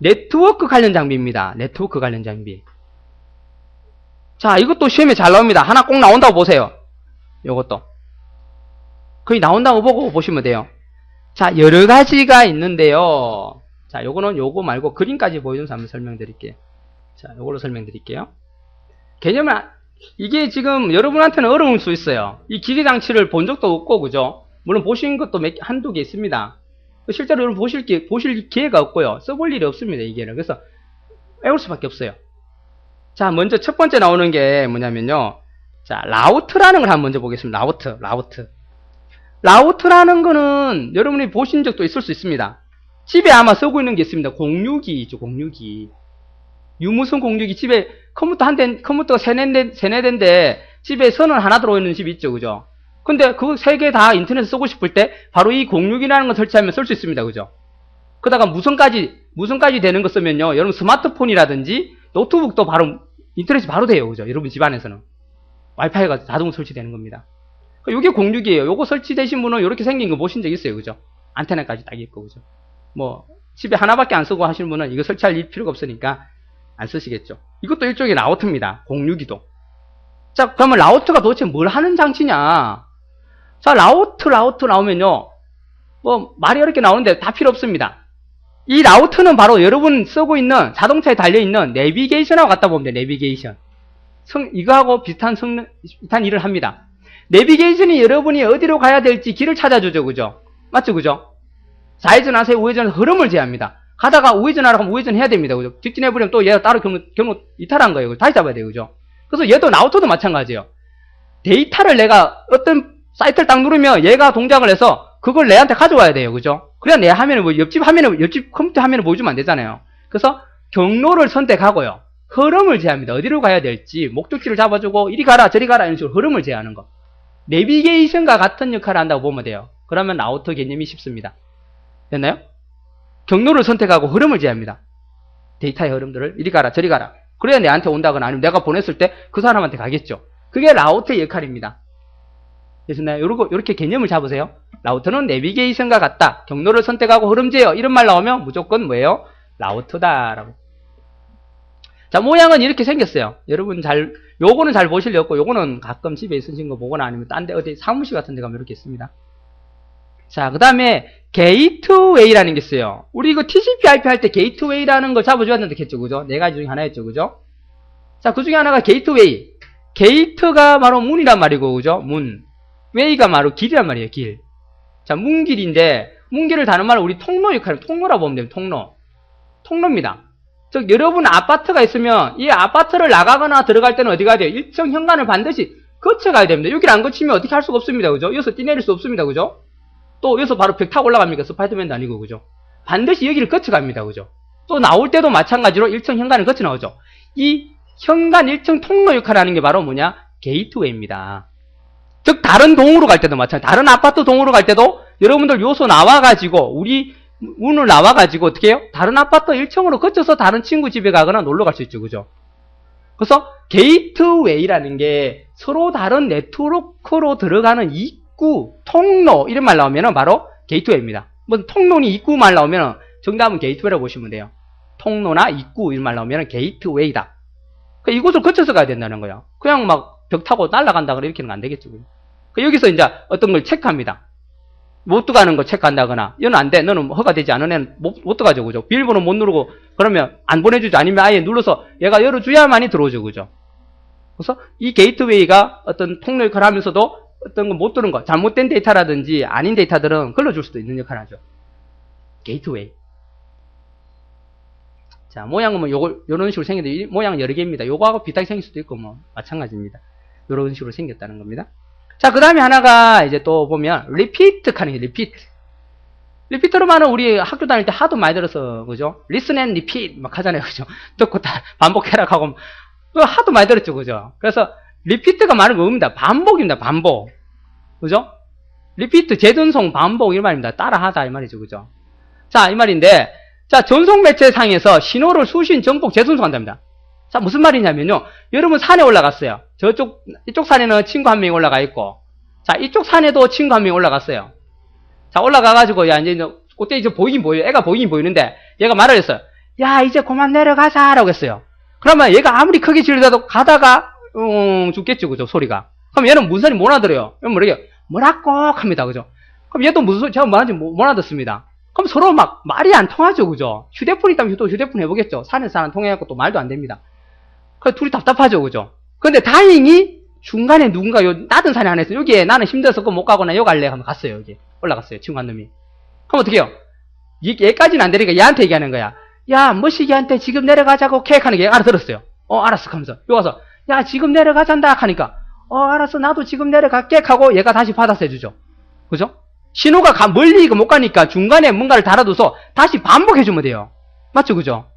네트워크 관련 장비입니다. 네트워크 관련 장비. 자, 이것도 시험에 잘 나옵니다. 하나 꼭 나온다고 보세요. 요것도. 거의 나온다고 보고 보시면 돼요. 자, 여러 가지가 있는데요. 자, 요거는 요거 말고 그림까지 보여줘서 한번 설명드릴게요. 자, 요걸로 설명드릴게요. 개념은, 아- 이게 지금 여러분한테는 어려울 수 있어요. 이 기계 장치를 본 적도 없고, 그죠? 물론 보신 것도 몇, 개- 한두 개 있습니다. 실제로 여러분 보실, 기, 보실 기회가 없고요. 써볼 일이 없습니다, 이게는. 그래서 외울 수밖에 없어요. 자, 먼저 첫 번째 나오는 게 뭐냐면요. 자, 라우트라는 걸 한번 먼저 보겠습니다. 라우트, 라우트. 라우트라는 거는 여러분이 보신 적도 있을 수 있습니다. 집에 아마 쓰고 있는 게 있습니다. 공유기죠, 공유기. 유무선 공유기 집에 컴퓨터 한 대, 컴퓨터가 세네, 대, 세네 대인데 집에 선은 하나 들어있는 집 있죠, 그죠? 근데 그 세 개 다 인터넷 쓰고 싶을 때 바로 이 공유기라는 걸 설치하면 쓸 수 있습니다, 그죠? 그다가 무선까지, 무선까지 되는 거 쓰면요, 여러분 스마트폰이라든지 노트북도 바로 인터넷이 바로 돼요, 그죠? 여러분 집안에서는. 와이파이가 자동 설치되는 겁니다. 이게 공유기예요. 요거 설치되신 분은 이렇게 생긴 거 보신 적 있어요, 그죠? 안테나까지 딱 있고, 그죠? 뭐 집에 하나밖에 안 쓰고 하시는 분은 이거 설치할 일 필요가 없으니까 안 쓰시겠죠. 이것도 일종의 라우터입니다. 공유기도. 자, 그러면 라우터가 도대체 뭘 하는 장치냐? 자, 라우터, 라우터 나오면요. 뭐, 말이 이렇게 나오는데 다 필요 없습니다. 이 라우터는 바로 여러분 쓰고 있는 자동차에 달려있는 내비게이션하고 갖다 보면 돼요, 내비게이션. 성, 이거하고 비슷한 성능, 비슷한 일을 합니다. 내비게이션이 여러분이 어디로 가야 될지 길을 찾아주죠, 그죠? 맞죠, 그죠? 좌회전하세요, 우회전 흐름을 제합니다. 가다가 우회전하라고 하면 우회전 해야 됩니다, 그죠? 직진해버리면 또 얘가 따로 경로, 경로 이탈한 거예요. 다시 잡아야 돼요, 그죠? 그래서 얘도 라우터도 마찬가지예요. 데이터를 내가 어떤 사이트를 딱 누르면 얘가 동작을 해서 그걸 내한테 가져와야 돼요. 그죠? 그래야 내 화면을 뭐 옆집 화면을 옆집 컴퓨터 화면을 보여주면 안 되잖아요. 그래서 경로를 선택하고요. 흐름을 제합니다. 어디로 가야 될지 목적지를 잡아주고 이리 가라 저리 가라 이런 식으로 흐름을 제하는 거. 내비게이션과 같은 역할을 한다고 보면 돼요. 그러면 라우터 개념이 쉽습니다. 됐나요? 경로를 선택하고 흐름을 제합니다. 데이터의 흐름들을 이리 가라 저리 가라. 그래야 내한테 온다거나 아니면 내가 보냈을 때 그 사람한테 가겠죠. 그게 라우터의 역할입니다. 되셨나요? 요렇게, 요렇게 개념을 잡으세요. 라우터는 내비게이션과 같다. 경로를 선택하고 흐름 제어. 이런 말 나오면 무조건 뭐예요? 라우터다라고. 자, 모양은 이렇게 생겼어요. 여러분 잘, 요거는 잘 보실 리 없고, 요거는 가끔 집에 있으신 거 보거나 아니면 딴 데 어디 사무실 같은 데 가면 이렇게 있습니다. 자, 그 다음에 게이트웨이라는 게 있어요. 우리 이거 TCP IP 할 때 게이트웨이라는 걸 잡아줘야 된다겠죠, 그죠? 네 가지 중에 하나였죠, 그죠? 자, 그 중에 하나가 게이트웨이. 게이트가 바로 문이란 말이고, 그죠? 문. 웨이가 바로 길이란 말이에요, 길. 자, 문길인데, 문길을 다른 말로 우리 통로 역할을 통로라고 보면 돼요, 통로. 통로입니다. 즉, 여러분 아파트가 있으면, 이 아파트를 나가거나 들어갈 때는 어디 가야 돼요? 일정 현관을 반드시 거쳐가야 됩니다. 여기를 안 거치면 어떻게 할 수가 없습니다, 그죠? 여기서 뛰내릴 수 없습니다, 그죠? 또 여기서 바로 벽 타고 올라갑니까? 스파이더맨도 아니고, 그죠? 반드시 여기를 거쳐갑니다, 그죠? 또 나올 때도 마찬가지로 일정 현관을 거쳐 나오죠. 이 현관 일정 통로 역할을 하는 게 바로 뭐냐? 게이트웨이입니다. 즉 다른 동으로 갈 때도 마찬가지. 다른 아파트 동으로 갈 때도 여러분들 요소 나와가지고 우리 문을 나와가지고 어떻게 해요? 다른 아파트 1층으로 거쳐서 다른 친구 집에 가거나 놀러 갈 수 있죠, 그죠? 그래서 게이트웨이라는 게 서로 다른 네트워크로 들어가는 입구, 통로 이런 말 나오면은 바로 게이트웨이입니다. 뭐 통로니 입구 말 나오면 정답은 게이트웨이라고 보시면 돼요. 통로나 입구 이런 말 나오면 게이트웨이다. 그 이곳을 거쳐서 가야 된다는 거예요. 그냥 막 벽 타고 날아간다 그래 이렇게는 안 되겠죠. 그 여기서 이제 어떤 걸 체크합니다. 못 들어가는 거 체크한다거나 이건 안 돼. 너는 허가되지 않은 애는 못, 못 들어가죠. 그죠? 비밀번호 못 누르고 그러면 안 보내주죠. 아니면 아예 눌러서 얘가 열어줘야만이 들어오죠. 그죠? 그래서 이 게이트웨이가 어떤 통로 역할을 하면서도 어떤 거못 들은 거, 잘못된 데이터라든지 아닌 데이터들은 걸러줄 수도 있는 역할을 하죠. 게이트웨이. 자, 모양은 뭐 요걸, 요런 식으로 생겼는데, 이 모양 여러 개입니다. 요거하고 비슷하게 생길 수도 있고, 뭐, 마찬가지입니다. 요런 식으로 생겼다는 겁니다. 자, 그 다음에 하나가 이제 또 보면, 리피트 게 리피트. 리피트로 말은 우리 학교 다닐 때 하도 많이 들어서, 그죠? listen and repeat 막 하잖아요. 그죠? 듣고 다 반복해라 하고, 하도 많이 들었죠. 그죠? 그래서, 리피트가 말은 뭡니다? 반복입니다. 반복. 그죠? 리피트, 재전송, 반복, 이 말입니다. 따라하다, 이 말이죠. 그죠? 자, 이 말인데, 자, 전송 매체상에서 신호를 수신, 정폭, 재전송한답니다. 자, 무슨 말이냐면요. 여러분 산에 올라갔어요. 저쪽, 이쪽 산에는 친구 한 명이 올라가 있고, 자, 이쪽 산에도 친구 한 명이 올라갔어요. 자, 올라가가지고, 야, 이제, 그때 이제 보이긴 보여요. 애가 보이긴 보이는데, 얘가 말을 했어요. 야, 이제 그만 내려가자. 라고 했어요. 그러면 얘가 아무리 크게 지르다도 가다가, 음, 죽겠죠. 그죠? 소리가. 그럼 얘는 무슨 소리 못 알아들어요. 그럼 뭐래요? 뭐라고 합니다. 그죠? 그럼 얘도 무슨 소리, 제가 뭐하는지 못, 못 알아듣습니다. 그럼 서로 막 말이 안 통하죠. 그죠? 휴대폰 있다면 또 휴대폰 해보겠죠. 사는 사람 통해갖고 또 말도 안 됩니다. 그 둘이 답답하죠. 그죠? 근데 다행히 중간에 누군가 요 낮은 산에 안에서 여기에 나는 힘들어서 그거 못 가거나 여기 갈래 하면 갔어요. 여기. 올라갔어요. 친구 한 놈이. 그럼 어떻게 해요? 얘, 얘까지는 안 되니까 얘한테 얘기하는 거야. 야, 머시기한테 지금 내려가자고 케이크 하는 게 알아들었어요. 어, 알았어. 하면서. 여기 와서, 야, 지금 내려가잔다. 하니까, 어, 알았어. 나도 지금 내려갈게. 하고 얘가 다시 받아서 해주죠. 그죠? 신호가 가- 멀리 못 가니까 중간에 뭔가를 달아둬서 다시 반복해주면 돼요. 맞죠? 그죠?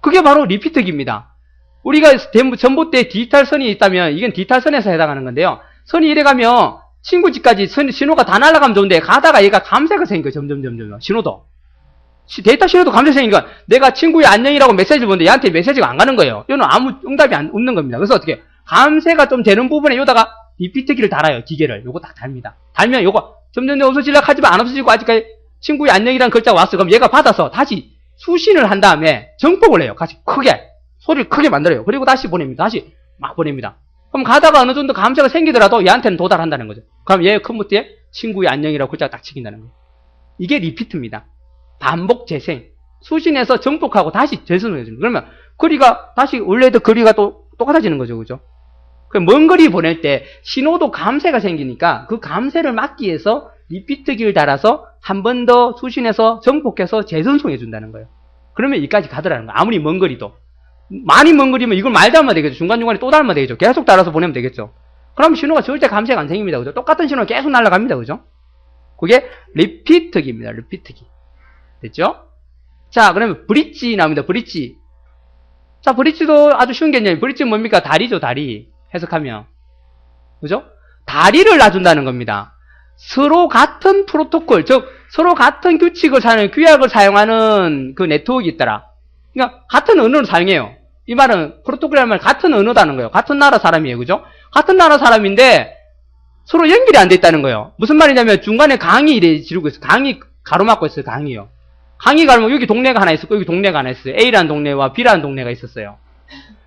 그게 바로 리피트기입니다. 우리가 대- 전봇대에 디지털 선이 있다면 이건 디지털 선에서 해당하는 건데요. 선이 이래 가면 친구 집까지 선- 신호가 다 날아가면 좋은데 가다가 얘가 감새가 생겨요. 점점 점점 신호도. 시- 데이터 신호도 감새 생기니까 내가 친구의 안녕이라고 메시지 보는데 얘한테 메시지가 안 가는 거예요. 이거는 아무 응답이 안, 없는 겁니다. 그래서 어떻게 감새가 좀 되는 부분에 요다가 리피트기를 달아요. 기계를. 요거 다 답니다. 달면 요거 점점 점 없어지려 하지만 안 없어지고 아직까지 친구의 안녕이라는 글자가 왔어. 그럼 얘가 받아서 다시 수신을 한 다음에 정폭을 해요. 같이 크게. 소리를 크게 만들어요. 그리고 다시 보냅니다. 다시 막 보냅니다. 그럼 가다가 어느 정도 감정이 생기더라도 얘한테는 도달한다는 거죠. 그럼 얘의 컴퓨터에 친구의 안녕이라고 글자가 딱 찍힌다는 거예요. 이게 리피트입니다. 반복 재생. 수신해서 정폭하고 다시 재생을 거예요. 그러면 거리가 다시 원래도 거리가 또 똑같아지는 거죠. 그죠? 그먼 거리 보낼 때 신호도 감쇄가 생기니까 그 감쇄를 막기 위해서 리피트기를 달아서 한 번 더 수신해서 정폭해서 재전송해 준다는 거예요. 그러면 여기까지 가더라는 거예요. 아무리 먼 거리도. 많이 먼 거리면 이걸 말 달면 되겠죠. 중간중간에 또 달면 되겠죠. 계속 달아서 보내면 되겠죠. 그럼 신호가 절대 감쇄가 안 생깁니다. 그죠? 똑같은 신호가 계속 날아갑니다. 그죠? 그게 리피트기입니다. 리피트기. 됐죠? 자, 그러면 브릿지 나옵니다. 브릿지. 자, 브릿지도 아주 쉬운 개념이에요. 브릿지는 뭡니까? 다리죠, 다리. 해석하면. 그죠? 다리를 놔준다는 겁니다. 서로 같은 프로토콜, 즉, 서로 같은 규칙을 사용, 규약을 사용하는 그 네트워크가 있더라. 그러니까, 같은 언어를 사용해요. 이 말은, 말 같은 언어다는 거예요. 같은 나라 사람이에요. 그죠? 같은 나라 사람인데, 서로 연결이 안 돼 있다는 거예요. 무슨 말이냐면, 중간에 강이 이래 지르고 있어요. 강이 가로막고 있어요, 강이요. 강이 가면 여기 동네가 하나 있었고, 여기 동네가 하나 있어요. A라는 동네와 B라는 동네가 있었어요.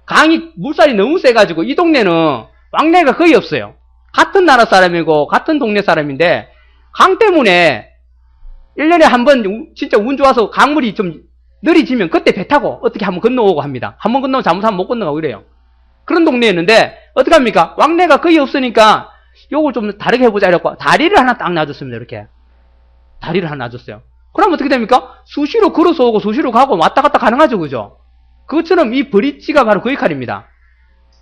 강이 물살이 너무 세가지고 이 동네는 왕래가 거의 없어요. 같은 나라 사람이고 같은 동네 사람인데 강 때문에 1년에 한 번 진짜 운 좋아서 강물이 좀 느리지면 그때 배 타고 어떻게 한번 건너오고 합니다. 한번 건너면 잘못하면 못 건너가고 이래요. 그런 동네였는데 어떻게 합니까? 왕래가 거의 없으니까 요걸 좀 다르게 해보자 이랬고 다리를 하나 딱 놔줬습니다. 이렇게 다리를 하나 놔줬어요. 그럼 어떻게 됩니까? 수시로 걸어서 오고 수시로 가고 왔다 갔다 가능하죠. 그죠? 그것처럼 이 브릿지가 바로 그 역할입니다.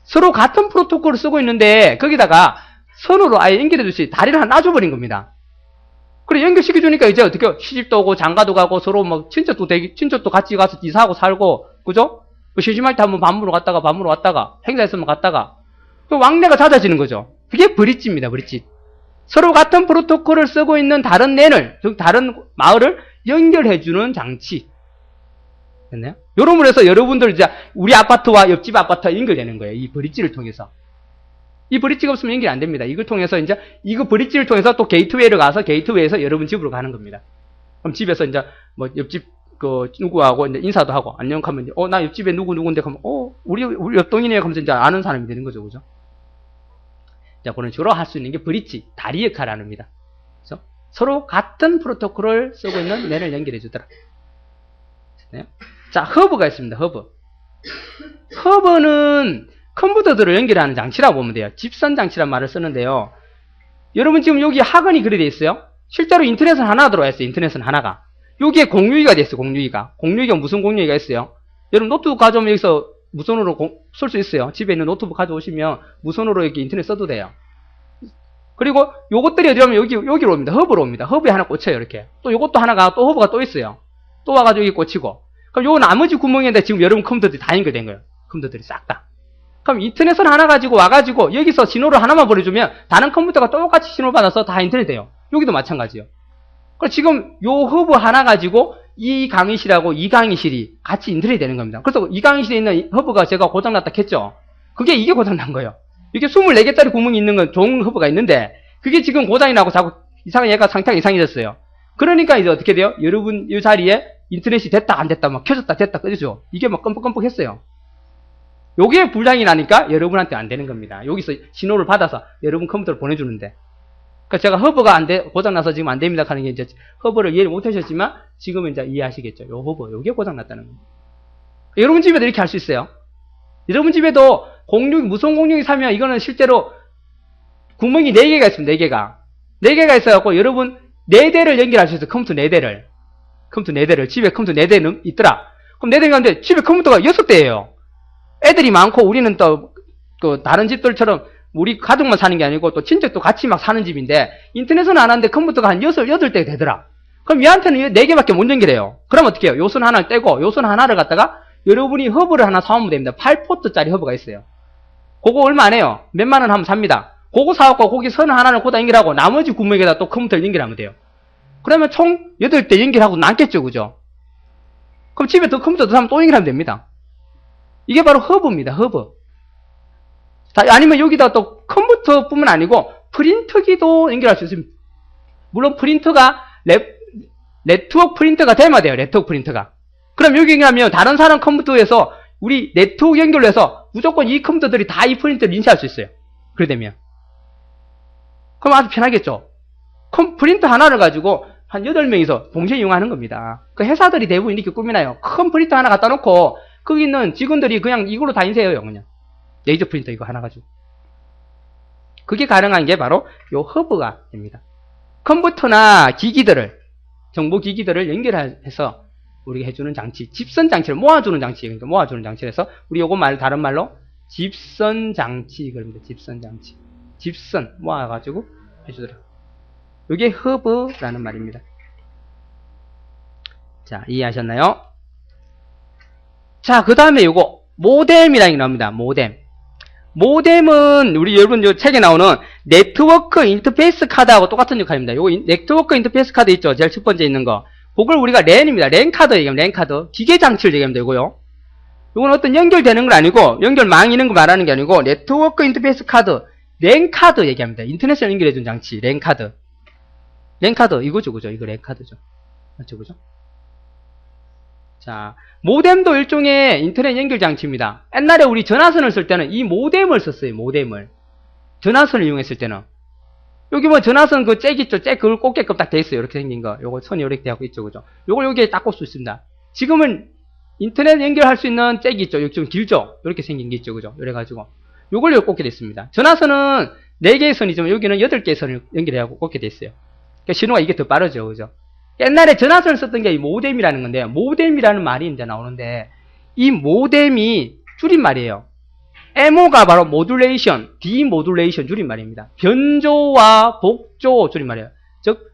서로 같은 프로토콜을 쓰고 있는데 거기다가 선으로 아예 연결해 주시 다리를 하나 놔줘버린 겁니다. 그래 연결시켜 주니까 이제 어떻게? 시집도 오고 장가도 가고 서로 뭐 친척도 되기 친척도 같이 가서 이사하고 살고 그죠? 뭐 심심할 때 한번 밤으로 갔다가 밤으로 왔다가 행사 있으면 갔다가 그 왕래가 잦아지는 거죠. 그게 브릿지입니다. 브릿지. 서로 같은 프로토콜을 쓰고 있는 다른 랜을 즉 다른 마을을 연결해 주는 장치. 됐나요? 해서 여러분들 이제 우리 아파트와 옆집 아파트와 연결되는 거예요. 이 브릿지를 통해서. 이 브릿지가 없으면 연결이 안 됩니다. 이걸 통해서 이제 이거 브릿지를 통해서 또 게이트웨이를 가서 게이트웨이에서 여러분 집으로 가는 겁니다. 그럼 집에서 이제 뭐 옆집 그 누구하고 이제 인사도 하고 안녕 하면 이제 어나 옆집에 누구 누구인데 하면 어 우리 우리 옆동이네 하면서 이제 아는 사람이 되는 거죠, 그죠? 자 그런 식으로 할 수 있는 게 브릿지 다리 역할을 합니다. 그래서 서로 같은 프로토콜을 쓰고 있는 랜을 연결해 주더라. 네. 자, 허브가 있습니다. 허브. 허브는 컴퓨터들을 연결하는 장치라고 보면 돼요. 집선 장치란 말을 쓰는데요. 여러분 지금 여기 학원이 그래 돼 있어요. 실제로 인터넷은 하나 들어와 있어요. 인터넷은 하나가. 여기에 공유기가 돼 있어요. 공유기가. 공유기가 무슨 공유기가 있어요? 여러분 노트북 가져오면 여기서 무선으로 쓸 수 있어요. 집에 있는 노트북 가져오시면 무선으로 이렇게 인터넷 써도 돼요. 그리고 요것들이 어디 오면 여기, 여기로 옵니다. 허브로 옵니다. 허브에 하나 꽂혀요. 이렇게. 또 요것도 하나가 또 허브가 또 있어요. 또 와가지고 여기 꽂히고. 그럼 요 나머지 구멍인데 지금 여러분 컴퓨터들이 다 연결된 거예요. 컴퓨터들이 싹 다. 그럼 인터넷은 하나 가지고 와가지고 여기서 신호를 하나만 보내주면 다른 컴퓨터가 똑같이 신호를 받아서 다 인터넷 돼요. 여기도 마찬가지요. 그럼 지금 요 허브 하나 가지고 이 강의실하고 이 강의실이 같이 인터넷이 되는 겁니다. 그래서 이 강의실에 있는 허브가 제가 고장났다 했죠. 그게 이게 고장난 거예요. 이게 24개짜리 구멍이 있는 건 좋은 허브가 있는데 그게 지금 고장이 나고 자꾸 이상한 얘가 상태가 이상해졌어요. 그러니까 이제 어떻게 돼요? 여러분 이 자리에 인터넷이 됐다 안 됐다 막 켜졌다 됐다 꺼지죠. 이게 막 껌뻑껌뻑 했어요. 요게 불량이 나니까 여러분한테 안 되는 겁니다. 여기서 신호를 받아서 여러분 컴퓨터로 보내주는데. 그러니까 제가 허브가 안 돼, 고장나서 지금 안 됩니다 하는 게 이제 허브를 이해를 못 하셨지만 지금은 이제 이해하시겠죠. 요 허브, 요게 고장났다는 겁니다. 여러분 집에도 이렇게 할 수 있어요. 여러분 집에도 공룡, 무선 공룡이 사면 이거는 실제로 구멍이 4개가 있습니다. 4개가. 4개가 있어갖고 여러분 4대를 연결할 수 있어요. 컴퓨터 4대를. 컴퓨터 4대를. 집에 컴퓨터 4대는 있더라. 그럼 4대가 있는데 집에 컴퓨터가 6대예요. 애들이 많고 우리는 또 그 다른 집들처럼 우리 가족만 사는 게 아니고 또 친척도 같이 막 사는 집인데 인터넷은 안 하는데 컴퓨터가 한 6, 8대 되더라. 그럼 얘한테는 4개밖에 못 연결해요. 그럼 어떻게 해요? 요선 하나를 떼고 요선 하나를 갖다가 여러분이 허브를 하나 사오면 됩니다. 8포트짜리 허브가 있어요. 그거 얼마 안 해요. 몇만 원 하면 삽니다. 그거 사갖고 거기 선 하나를 거기다 연결하고 나머지 구멍에다 또 컴퓨터를 연결하면 돼요. 그러면 총 8대 연결하고 남겠죠. 그죠? 그럼 집에 더 컴퓨터 더 사면 또 연결하면 됩니다. 이게 바로 허브입니다. 허브. 자, 아니면 여기다 또 컴퓨터뿐만 아니고 프린터기도 연결할 수 있습니다. 물론 프린터가 랩, 네트워크 프린터가 돼야 돼요. 네트워크 프린터가. 그럼 여기 연결하면 다른 사람 컴퓨터에서 우리 네트워크 연결로 해서 무조건 이 컴퓨터들이 다 이 프린터를 인쇄할 수 있어요. 그래 되면. 그럼 아주 편하겠죠. 컴 프린터 하나를 가지고 한 8명이서 동시에 이용하는 겁니다. 그 회사들이 대부분 이렇게 꾸미나요. 큰 프린터 하나 갖다 놓고 거기 있는 직원들이 그냥 이걸로 다 인쇄해요. 그냥. 레이저 프린터 이거 하나 가지고. 그게 가능한 게 바로 요 허브가 됩니다. 컴퓨터나 기기들을, 정보 기기들을 연결해서 우리가 해주는 장치, 집선 장치를 모아주는 장치, 그러니까 모아주는 장치에서 우리 요거 말, 다른 말로 집선 장치, 그럽니다. 집선 장치. 집선 모아가지고 해주더라. 요게 허브라는 말입니다. 자, 이해하셨나요? 자, 그 다음에 요거, 모뎀이라는 게 나옵니다. 모뎀. 모뎀은 우리 여러분 요 책에 나오는 네트워크 인터페이스 카드하고 똑같은 역할입니다. 요거 인- 네트워크 인터페이스 카드 있죠? 제일 첫 번째 있는 거. 그걸 우리가 랜입니다. 랜 카드 얘기합니다. 랜 카드. 기계 장치를 얘기합니다. 요거요. 요건 어떤 연결되는 건 아니고 연결망 있는 거 말하는 게 아니고 네트워크 인터페이스 카드, 랜 카드 얘기합니다. 인터넷을 연결해 준 장치, 랜 카드. 랜 카드 이거죠, 그죠? 이거 랜 카드죠. 맞죠, 그죠? 자, 모뎀도 일종의 인터넷 연결 장치입니다. 옛날에 우리 전화선을 쓸 때는 이 모뎀을 썼어요, 모뎀을. 전화선을 이용했을 때는. 여기 뭐 전화선 그 잭 있죠? 잭 그걸 꽂게끔 딱 돼 있어요. 이렇게 생긴 거. 요거 선이 이렇게 되고 있죠, 그죠? 요걸 여기에 딱 꽂을 수 있습니다. 지금은 인터넷 연결할 수 있는 잭이 있죠. 여기 좀 길죠? 이렇게 생긴 게 있죠, 그죠? 이래가지고. 요걸 여기 꽂게 됐습니다. 전화선은 4개의 선이지만 여기는 8개의 선을 연결해갖고 꽂게 됐어요. 그러니까 신호가 이게 더 빠르죠, 그죠? 옛날에 전화선을 썼던 게이 모뎀이라는 건데, 모뎀이라는 말이 이제 나오는데, 이 모뎀이 줄임말이에요. MO가 바로 모듈레이션, 디모듈레이션 줄임말입니다. 변조와 복조 줄임말이에요. 즉,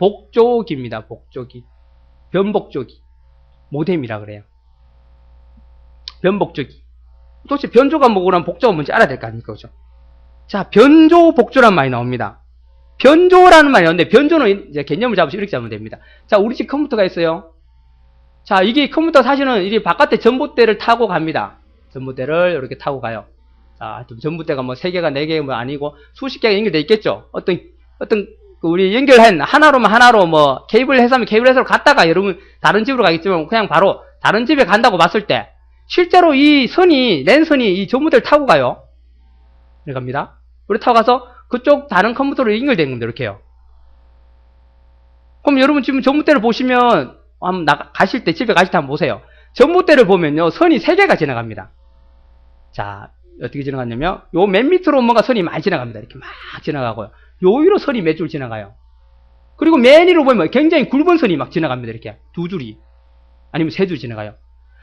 변복조기입니다. 복조기. 변복조기. 모뎀이라 그래요. 변복조기. 도대체 변조가 뭐고 복조가 뭔지 알아야 될 거 아닙니까? 그죠? 자, 변조, 복조란 말이 나옵니다. 변조라는 말이 나오는데, 변조는 이제 개념을 잡으시면 이렇게 잡으면 됩니다. 자, 우리 집 컴퓨터가 있어요. 자, 이게 컴퓨터 사실은 이게 바깥에 전봇대를 타고 갑니다. 전봇대를 이렇게 타고 가요. 자, 전봇대가 뭐 세 개가 네 개 뭐 아니고 수십 개가 연결돼 있겠죠. 어떤, 어떤, 그 우리 연결한 하나로만 하나로 뭐 케이블 해서면 케이블 해서 갔다가 여러분 다른 집으로 가겠지만 그냥 바로 다른 집에 간다고 봤을 때 실제로 이 선이, 랜선이 이 전봇대를 타고 가요. 이렇게 갑니다. 우리 타고 가서 그쪽 다른 컴퓨터로 연결된 겁니다. 이렇게요. 그럼 여러분 지금 전봇대를 보시면 한번 나, 가실 때 집에 가실 때 한번 보세요. 전봇대를 보면요. 선이 세개가 지나갑니다. 자, 어떻게 지나갔냐면 요 맨 밑으로 뭔가 선이 많이 지나갑니다. 이렇게 막 지나가고요. 요 위로 선이 몇 줄 지나가요. 그리고 맨 위로 보면 굉장히 굵은 선이 막 지나갑니다. 이렇게 두 줄이 아니면 세 줄 지나가요.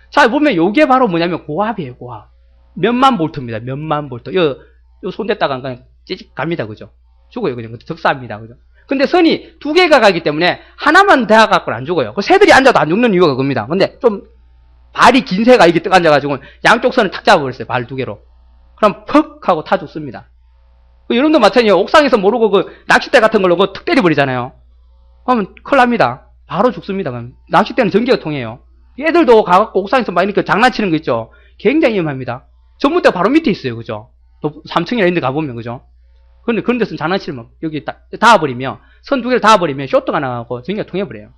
자, 보면 요게 바로 뭐냐면 고압이에요. 고압. 몇만 볼트입니다. 몇만 볼트. 요, 요 손댔다가 그냥 찌직 갑니다. 그죠? 죽어요. 그냥 적사합니다. 그죠? 근데 선이 두 개가 가기 때문에 하나만 대가갖고는 안 죽어요. 그 새들이 앉아도 안 죽는 이유가 그겁니다. 근데 좀 발이 긴 새가 이렇게 뜨 앉아가지고 양쪽 선을 탁 잡아버렸어요. 발 두 개로. 그럼 퍽 하고 타 죽습니다. 그 여러분도 마찬가지예요. 옥상에서 모르고 그 낚싯대 같은 걸로 그툭 때려버리잖아요. 그러면 큰일 납니다. 바로 죽습니다. 그럼 낚싯대는 전기가 통해요. 얘들도 가갖고 옥상에서 막 이렇게 장난치는 거 있죠. 굉장히 위험합니다. 전봇대가 바로 밑에 있어요. 그죠? 또 3층이나 이런 데 가보면 그죠? 그런데 그런 데서 장난치면 여기 딱 닿아버리면 선 두 개를 닿아버리면 쇼트가 나가고 전기가 통해버려요.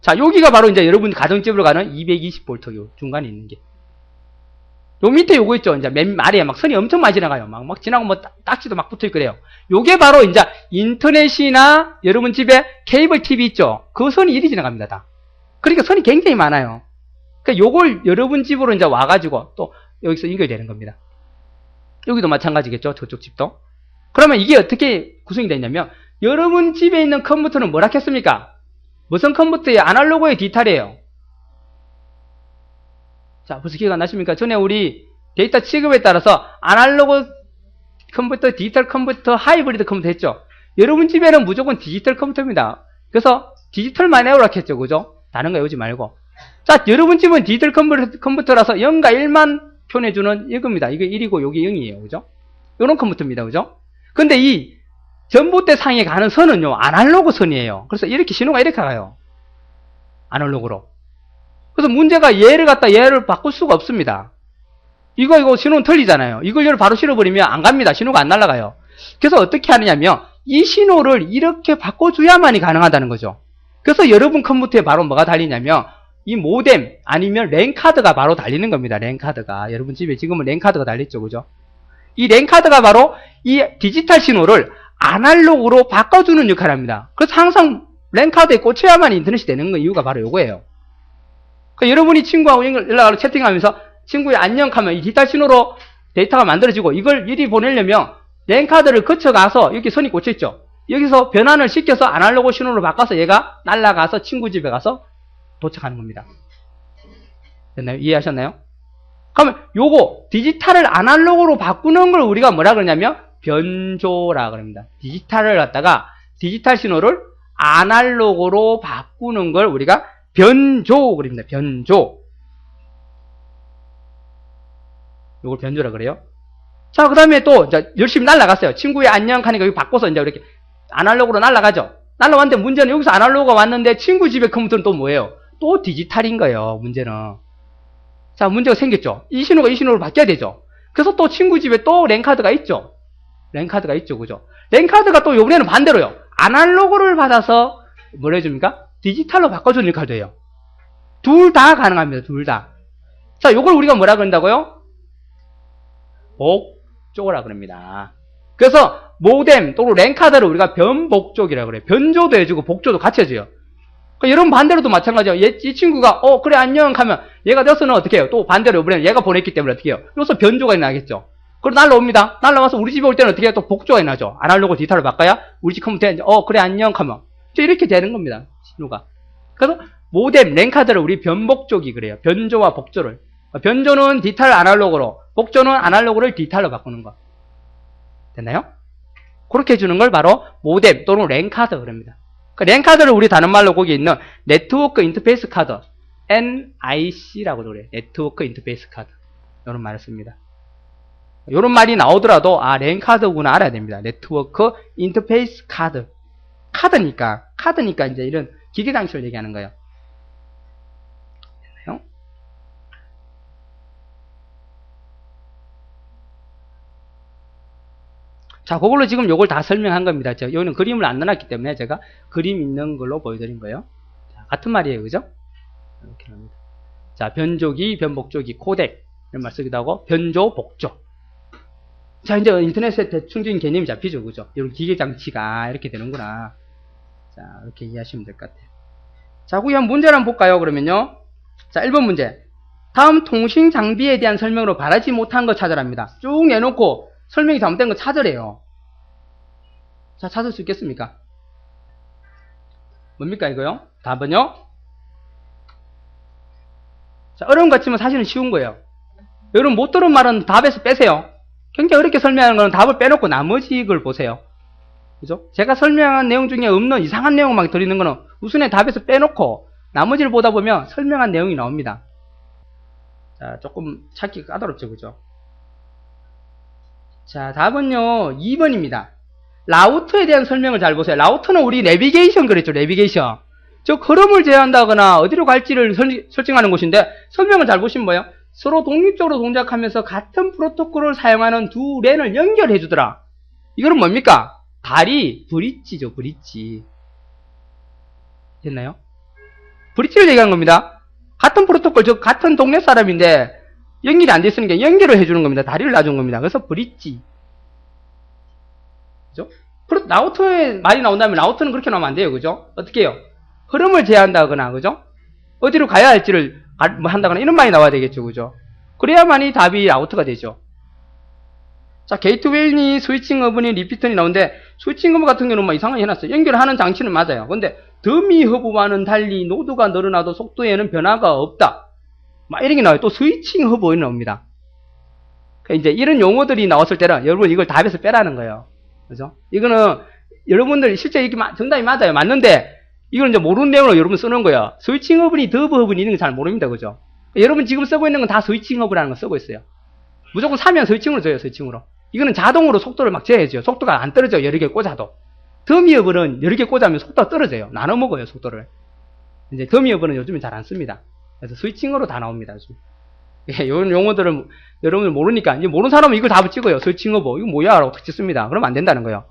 자, 여기가 바로 이제 여러분 가정집으로 가는 220V 요 중간에 있는 게. 요 밑에 요거 있죠. 이제 맨 아래에 막 선이 엄청 많이 지나가요. 막, 막 지나고 뭐 딱- 딱지도 막 붙어 있고 그래요. 요게 바로 이제 인터넷이나 여러분 집에 케이블 TV 있죠. 그 선이 이리 지나갑니다. 다. 그러니까 선이 굉장히 많아요. 그러니까 요걸 여러분 집으로 이제 와가지고 또 여기서 연결되는 겁니다. 여기도 마찬가지겠죠. 저쪽 집도. 그러면 이게 어떻게 구성이 되냐면 여러분 집에 있는 컴퓨터는 뭐라 했습니까? 무슨 컴퓨터의 아날로그의 디지털이에요. 자, 벌써 기억 안 나십니까? 전에 우리 데이터 취급에 따라서 아날로그 컴퓨터, 디지털 컴퓨터, 하이브리드 컴퓨터 했죠. 여러분 집에는 무조건 디지털 컴퓨터입니다. 그래서 디지털만 해오라 했죠. 그죠? 다른 거 외우지 말고. 자, 여러분 집은 디지털 컴퓨터, 컴퓨터라서 0과 1만 표현해주는 이겁니다. 이게 1이고 여기 0이에요. 그죠? 요런 컴퓨터입니다. 그죠? 근데 이 전봇대 상에 가는 선은요, 아날로그 선이에요. 그래서 이렇게 신호가 이렇게 가요. 아날로그로. 그래서 문제가 얘를 갖다 얘를 바꿀 수가 없습니다. 이거, 이거 신호는 틀리잖아요. 이걸 얘를 바로 실어버리면 안 갑니다. 신호가 안 날아가요. 그래서 어떻게 하느냐면, 이 신호를 이렇게 바꿔줘야만이 가능하다는 거죠. 그래서 여러분 컴퓨터에 바로 뭐가 달리냐면, 이 모뎀 아니면 랜카드가 바로 달리는 겁니다. 랜카드가. 여러분 집에 지금은 랜카드가 달렸죠. 그죠? 이 랜카드가 바로 이 디지털 신호를 아날로그로 바꿔주는 역할을 합니다. 그래서 항상 랜카드에 꽂혀야만 인터넷이 되는 거 이유가 바로 이거예요. 그러니까 여러분이 친구하고 연락하고 채팅하면서 친구의 안녕 하면 이 디지털 신호로 데이터가 만들어지고 이걸 이리 보내려면 랜카드를 거쳐가서 이렇게 선이 꽂혀있죠. 여기서 변환을 시켜서 아날로그 신호로 바꿔서 얘가 날아가서 친구 집에 가서 도착하는 겁니다. 됐나요? 이해하셨나요? 그러면 요거 디지털을 아날로그로 바꾸는 걸 우리가 뭐라 그러냐면 변조라 그럽니다. 디지털을 갖다가 디지털 신호를 아날로그로 바꾸는 걸 우리가 변조 그럽니다. 변조. 요걸 변조라 그래요. 자, 그 다음에 또 이제 열심히 날아갔어요. 친구의 안녕 하니까 여기 바꿔서 이제 이렇게 아날로그로 날아가죠. 날아왔는데 문제는 여기서 아날로그가 왔는데 친구 집의 컴퓨터는 또 뭐예요? 또 디지털인 거예요. 문제는. 자, 문제가 생겼죠. 이 신호가 이 신호로 바뀌어야 되죠. 그래서 또 친구 집에 또 랜카드가 있죠. 랜카드가 있죠. 그죠? 랜카드가 또 요번에는 반대로요. 아날로그를 받아서 뭘 해줍니까? 디지털로 바꿔주는 해요. 둘 다 가능합니다. 둘 다. 자, 요걸 우리가 뭐라 그런다고요? 복조라 그럽니다. 그래서 모뎀 또는 랜카드를 우리가 변복족이라 그래요. 변조도 해주고 복조도 같이 해줘요. 그러니까 여러분 반대로도 마찬가지예요. 얘, 이 친구가 어 그래 안녕 하면 얘가 돼서는 어떻게 해요? 또 반대로 이번에는 얘가 보냈기 때문에 어떻게 해요? 여기서 변조가 나겠죠. 그럼 날라옵니다. 날라와서 우리 집에 올 때는 어떻게 해요? 또 복조가 나죠. 아날로그 디지털로 바꿔야 우리 집 컴퓨터에 어 그래 안녕 이제 이렇게 되는 겁니다. 신호가. 그래서 모뎀 랜카드를 우리 변복족이 그래요. 변조와 복조를. 변조는 디지털 아날로그로, 복조는 아날로그를 디지털로 바꾸는 거. 됐나요? 그렇게 해주는 걸 바로 모뎀 또는 랜카드 그럽니다. 그 랜카드를 우리 다른 말로 거기 있는 네트워크 인터페이스 카드, NIC라고 그래요. 네트워크 인터페이스 카드. 이런 말을 씁니다. 이런 말이 나오더라도 아 랜카드구나 알아야 됩니다. 네트워크 인터페이스 카드. 카드니까 카드니까 이제 이런 기계 장치를 얘기하는 거예요. 자, 그걸로 지금 요걸 다 설명한 겁니다. 제가 여기는 그림을 안 넣어놨기 때문에 제가 그림 있는 걸로 보여드린 거예요. 자, 같은 말이에요. 그죠? 이렇게 합니다. 자, 변조기, 변복조기, 코덱. 이런 말 쓰기도 하고, 변조, 복조. 자, 이제 인터넷에 대충적인 개념이 잡히죠. 그죠? 이런 기계 장치가 이렇게 되는구나. 자, 이렇게 이해하시면 될 것 같아요. 자, 그럼 문제를 한번 볼까요? 그러면요. 자, 1번 문제. 다음 통신 장비에 대한 설명으로 바라지 못한 거 찾으랍니다. 쭉 내놓고 설명이 잘못된 거 찾으래요. 자, 찾을 수 있겠습니까? 뭡니까, 이거요? 답은요? 자, 어려운 것 같지만 사실은 쉬운 거예요. 여러분 못 들은 말은 답에서 빼세요. 굉장히 어렵게 설명하는 거는 답을 빼놓고 나머지 걸 보세요. 그죠? 제가 설명한 내용 중에 없는 이상한 내용만 들리는 거는 우선에 답에서 빼놓고 나머지를 보다 보면 설명한 내용이 나옵니다. 자, 조금 찾기가 까다롭죠, 그죠? 자, 답은요, 2번입니다. 라우터에 대한 설명을 잘 보세요. 라우터는 우리 내비게이션 그랬죠, 내비게이션. 즉, 흐름을 제어한다거나 어디로 갈지를 설, 설정하는 곳인데, 설명을 잘 보시면 뭐예요? 서로 독립적으로 동작하면서 같은 프로토콜을 사용하는 두 랜을 연결해 주더라. 이거는 뭡니까? 다리, 브릿지죠, 브릿지. 됐나요? 브릿지를 얘기하는 겁니다. 같은 프로토콜, 즉 같은 동네 사람인데 연결이 안 돼 있으니까 연결을 해주는 겁니다. 다리를 놔준 겁니다. 그래서 브릿지. 그죠? 라우터에 말이 나온다면 라우터는 그렇게 나오면 안 돼요. 그죠? 어떻게 해요? 흐름을 제한다거나, 그죠? 어디로 가야 할지를 한다거나 이런 말이 나와야 되겠죠. 그죠? 그래야만이 답이 라우터가 되죠. 자, 게이트웨이니 스위칭 허브니 리피턴이 나오는데 스위칭 허브 같은 경우는 뭐 이상하게 해놨어요. 연결하는 장치는 맞아요. 근데 더미 허브와는 달리 노드가 늘어나도 속도에는 변화가 없다. 막 이런 게 나와요. 또 스위칭 허브 나옵니다. 그러니까 이제 이런 용어들이 나왔을 때는 여러분 이걸 답에서 빼라는 거예요. 그죠? 이거는 여러분들 실제 이게 마- 정답이 맞아요. 맞는데 이걸 이제 모르는 내용으로 여러분 쓰는 거예요. 스위칭 허브니 더브 허브니 이런 거잘 모릅니다. 그죠? 여러분 지금 쓰고 있는 건 다 스위칭 허브라는 거 쓰고 있어요. 무조건 사면 스위칭으로 줘요. 스위칭으로. 이거는 자동으로 속도를 막 재야죠. 속도가 안 떨어져요. 여러 개 꽂아도. 더미업은 여러 개 꽂으면 속도가 떨어져요. 나눠 먹어요. 속도를. 이제 더미업은 요즘에 잘 안 씁니다. 그래서 스위칭으로 다 나옵니다. 요즘. 예, 이런 용어들은 여러분들 모르니까 이제 모르는 사람은 이걸 답을 찍어요. 스위칭 어버 이거 뭐야? 라고 탁 찍습니다. 그러면 안 된다는 거예요.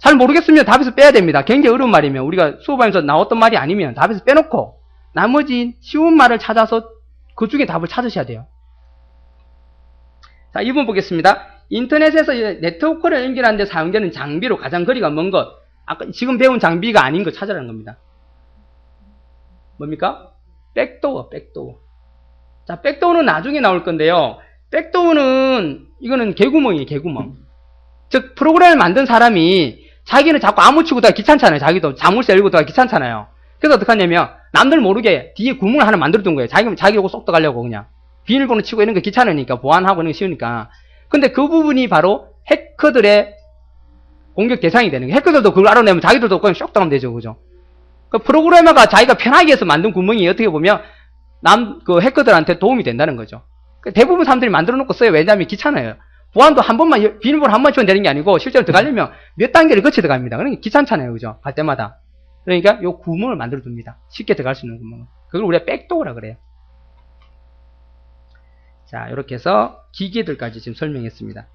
잘 모르겠으면 답에서 빼야 됩니다. 굉장히 어려운 말이면 우리가 수업하면서 나왔던 말이 아니면 답에서 빼놓고 나머지 쉬운 말을 찾아서 그 중에 답을 찾으셔야 돼요. 자, 2번 보겠습니다. 인터넷에서 네트워크를 연결하는 데 사용되는 장비로 가장 거리가 먼 것. 아까 지금 배운 장비가 아닌 거 찾으라는 겁니다. 뭡니까? 백도어, 백도어. 자, 백도어는 나중에 나올 건데요. 백도어는 이거는 개구멍이에요, 개구멍. 즉 프로그램을 만든 사람이 자기는 자꾸 아무 치고 다 귀찮잖아요. 자기도 자물쇠 열고 다 귀찮잖아요. 그래서 어떻게 하냐면 남들 모르게 뒤에 구멍을 하나 만들어 둔 거예요. 자기 자기 요거 쏙 떠가려고 그냥 비밀번호 치고 이런 거 귀찮으니까 보안하고 이런 거 쉬우니까. 근데 그 부분이 바로 해커들의 공격 대상이 되는 거예요. 해커들도 그걸 알아내면 자기들도 그냥 쏙 당하면 되죠, 그죠? 그 프로그래머가 자기가 편하게 해서 만든 구멍이 어떻게 보면 남 그 해커들한테 도움이 된다는 거죠. 그 대부분 사람들이 만들어 놓고 써요. 왜냐하면 귀찮아요. 보안도 한 번만 여- 비밀번호 한번 치면 되는 게 아니고 실제로 들어가려면 몇 단계를 거쳐 들어갑니다. 그러니까 귀찮잖아요, 그죠? 갈 때마다. 그러니까 요 구멍을 만들어 둡니다. 쉽게 들어갈 수 있는 구멍. 그걸 우리가 백도어라 그래요. 자, 이렇게 해서 기계들까지 지금 설명했습니다.